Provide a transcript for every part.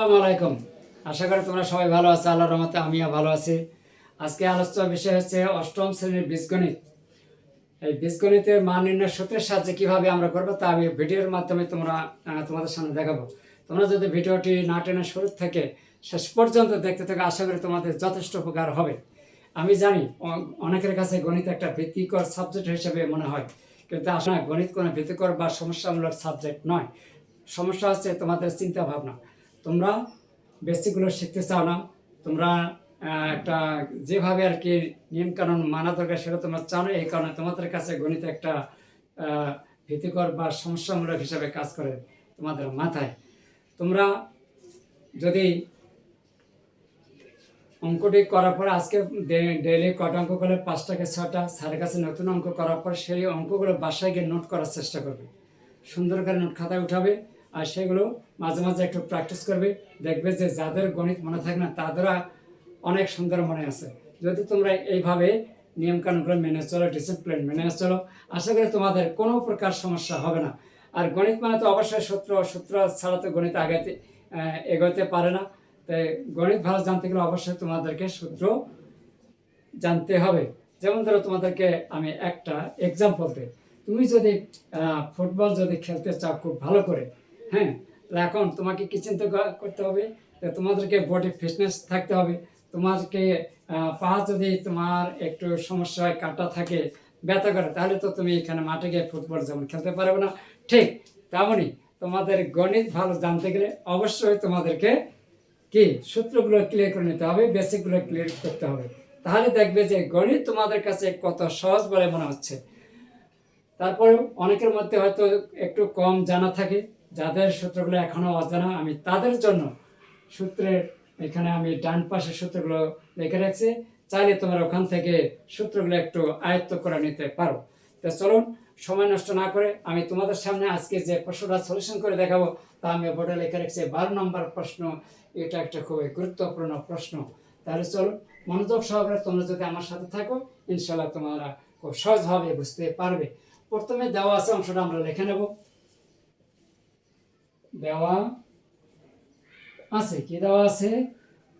আসসালামু আলাইকুম। আশা করি তোমরা সবাই ভালো আছো, আল্লাহর রহমতে আমিও ভালো আছি। আজকে আলোচ্য বিষয় হচ্ছে অষ্টম শ্রেণির বীজগণিত। এই বীজগণিতের মান নির্ণয় সূত্রের সাহায্যে কীভাবে আমরা করব তা আমি ভিডিওর মাধ্যমে তোমরা তোমাদের সামনে দেখাবো। তোমরা যদি ভিডিওটি না টেনে শুরু থেকে শেষ পর্যন্ত দেখতে থাকো, আশা করি তোমাদের যথেষ্ট উপকার হবে। আমি জানি অনেকের কাছে গণিত একটা ভীতিকর সাবজেক্ট হিসেবে মনে হয়, কিন্তু আসলে গণিত কোনো ভীতিকর বা সমস্যামূলক সাবজেক্ট নয়। সমস্যা হচ্ছে তোমাদের চিন্তা ভাবনা তোমরা বেসিকগুলো শিখতে চাও না, তোমরা একটা যেভাবে আর কি নিয়মকানুন মানা দরকার সেটা তোমরা চাও না, এই কারণে তোমাদের কাছে গণিত একটা ভীতিকর বা সমস্যামূলক হিসাবে কাজ করে তোমাদের মাথায়। তোমরা যদি অঙ্কটি করার পর আজকে ডেইলি কটা অঙ্ক করলে, পাঁচটাকে ছটা, স্যারের কাছে নতুন অঙ্ক করার পর সেই অঙ্কগুলো বাসায় গিয়ে নোট করার চেষ্টা করবে। সুন্দর করে নোট খাতায় উঠাবে আর সেগুলো মাঝে মাঝে একটু প্র্যাকটিস করবে। দেখবে যে যাদের গণিত মনে থাকে না, তাদেরও অনেক সুন্দর মনে আছে। যদি তোমরা এইভাবে নিয়মকানুনগুলো মেনে চলো ডিসিপ্লিন মেনে চলো, আশা করি তোমাদের কোনো প্রকার সমস্যা হবে না। আর গণিত মানে তো অবশ্যই সূত্র সূত্র ছাড়া তো গণিত আগাতে এগোতে পারে না। তাই গণিত ভালো জানতে গেলে অবশ্যই তোমাদেরকে সূত্র জানতে হবে। যেমন ধরো তোমাদেরকে আমি একটা এক্সাম্পল দিই। তুমি যদি ফুটবল যদি খেলতে চাও খুব ভালো করে হ্যাঁ এখন তোমাকে কি চিন্তা করতে হবে? তোমাদেরকে বডি ফিটনেস থাকতে হবে। তোমাকে পা যদি তোমার একটু সমস্যায় কাটা থাকে, ব্যথা করে, তাহলে তো তুমি এখানে মাঠে গিয়ে ফুটবল যেমন খেলতে পারবে না। ঠিক তেমনই তোমাদের গণিত ভালো জানতে গেলে অবশ্যই তোমাদেরকে কি সূত্রগুলো ক্লিয়ার করে নিতে হবে বেসিকগুলো ক্লিয়ার করতে হবে। তাহলে দেখবে যে গণিত তোমাদের কাছে কত সহজ বলে মনে হচ্ছে। তারপরে অনেকের মধ্যে হয়তো একটু কম জানা থাকে। যাদের সূত্রগুলো এখনও অজানা, আমি তাদের জন্য সূত্রের এখানে আমি ডান পাশের সূত্রগুলো লিখে রাখছি। চাইলে তোমরা ওখান থেকে সূত্রগুলো একটু আয়ত্ত করে নিতে পারো। তো চলুন, সময় নষ্ট না করে আমি তোমাদের সামনে আজকে যে প্রশ্নটা সলিউশন করে দেখাবো, তা আমি বোর্ডে লিখে রাখছি, বারো নম্বর প্রশ্ন। এটা একটা খুবই গুরুত্বপূর্ণ প্রশ্ন। তাহলে চলুন, মনোযোগ সহকারে তোমরা যদি আমার সাথে থাকো ইনশাল্লাহ তোমরা খুব সহজভাবে বুঝতে পারবে। প্রথমে দেওয়া আছে অংশটা আমরা লিখে নেব। দেওয়া আছে। কি দেওয়া আছে?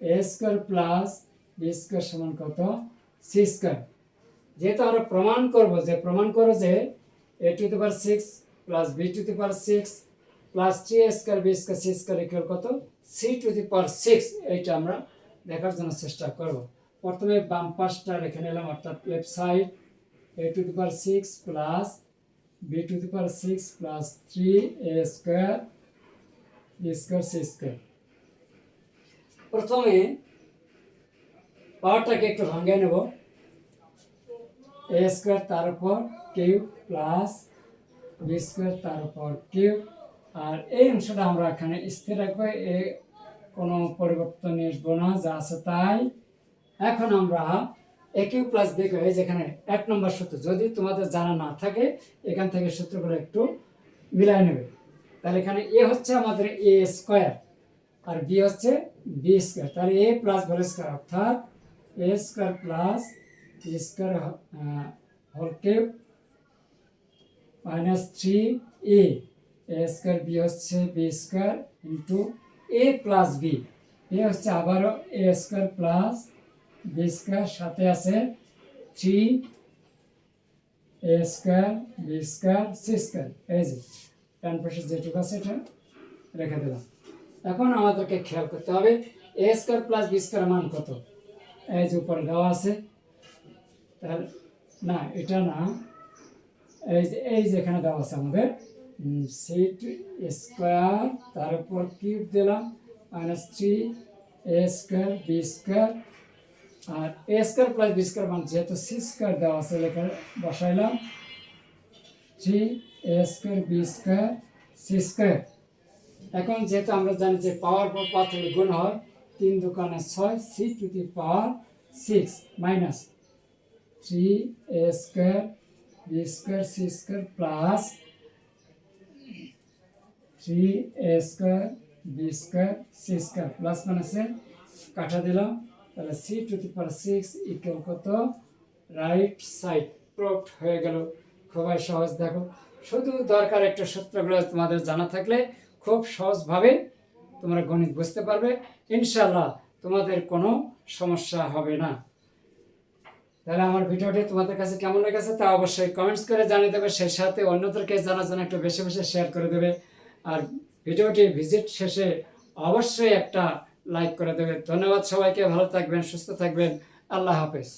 A square plus B square সমান কত? সি স্কোয়ার যেহেতু আমরা প্রমাণ করব যে, প্রমাণ করো যে A to the power six plus B to the power six plus three square B square C square equal কত? C to the power six এইটা আমরা দেখার জন্য চেষ্টা করব। প্রথমে বাম পাশটা রেখে নিলাম, অর্থাৎ left side A to the power six plus B to the power six plus three A square প্রথমে পাওয়ারটাকে একটু ভাঙিয়ে নেব। এ স্কোয়ার তার উপর কিউব প্লাস বি স্কোয়ার তার উপর কিউব আর এই অংশটা আমরা এখানে স্থির রাখব। এ কোনো পরিবর্তন আসব না, যা আছে তাই। এখন আমরা A cube plus B cube এই যেখানে এক নম্বর সূত্র, যদি তোমাদের জানা না থাকে, এখান থেকে সূত্রগুলো একটু মিলাই নেবে। তাহলে এখানে এ হচ্ছে আমাদের এ স্কোয়ার, আর বি হচ্ছে বি স্কোয়ার। তাহলে এ প্লাস বি স্কোয়ার, অর্থাৎ A square plus B square whole cube minus three A A square B হচ্ছে B square into A plus B A হচ্ছে আবারও A square plus B square, সাথে আছে three A square B square C square. এই যে ডান পাশে যেটুকু আছে এটা রেখে দিলাম। এখন আমাদেরকে খেয়াল করতে হবে, A square plus B square মান কত? এই যে উপরে দেওয়া আছে, তাহলে না, এটা না, এই যে এই যে এখানে দেওয়া আছে আমাদের সিট স্কোয়ার তার উপর কিউব দিলাম, minus three, A square, B square, R A square plus B square মান যেহেতু সি স্কোয়ার দেওয়া আছে, লেখা বসাইলাম three A square B square C square এখন যেহেতু আমরা জানি যে পাওয়ার পর থেকে গুণ হয়, তিন দোকানে ছয় C to the power six minus three A square B square C square plus three A square B square C square plus মাইনাসে কাটা দিলাম। তাহলে C to the power six equal কত? রাইট সাইড প্রোট হয়ে গেল। খুবই সহজ, দেখো। শুধু দরকার একটা সূত্রগুলো তোমাদের জানা থাকলে খুব সহজভাবে তোমরা গণিত বুঝতে পারবে। ইনশাল্লাহ তোমাদের কোনো সমস্যা হবে না। তাহলে আমার ভিডিওটি তোমাদের কাছে কেমন লেগেছে তা অবশ্যই কমেন্টস করে জানিয়ে দেবে, সেই সাথে অন্যদেরকে জানার জন্য একটু বেশি বেশি শেয়ার করে দেবে। আর ভিডিওটি ভিজিট শেষে অবশ্যই একটা লাইক করে দেবে। ধন্যবাদ সবাইকে, ভালো থাকবেন, সুস্থ থাকবেন। আল্লাহ হাফেজ।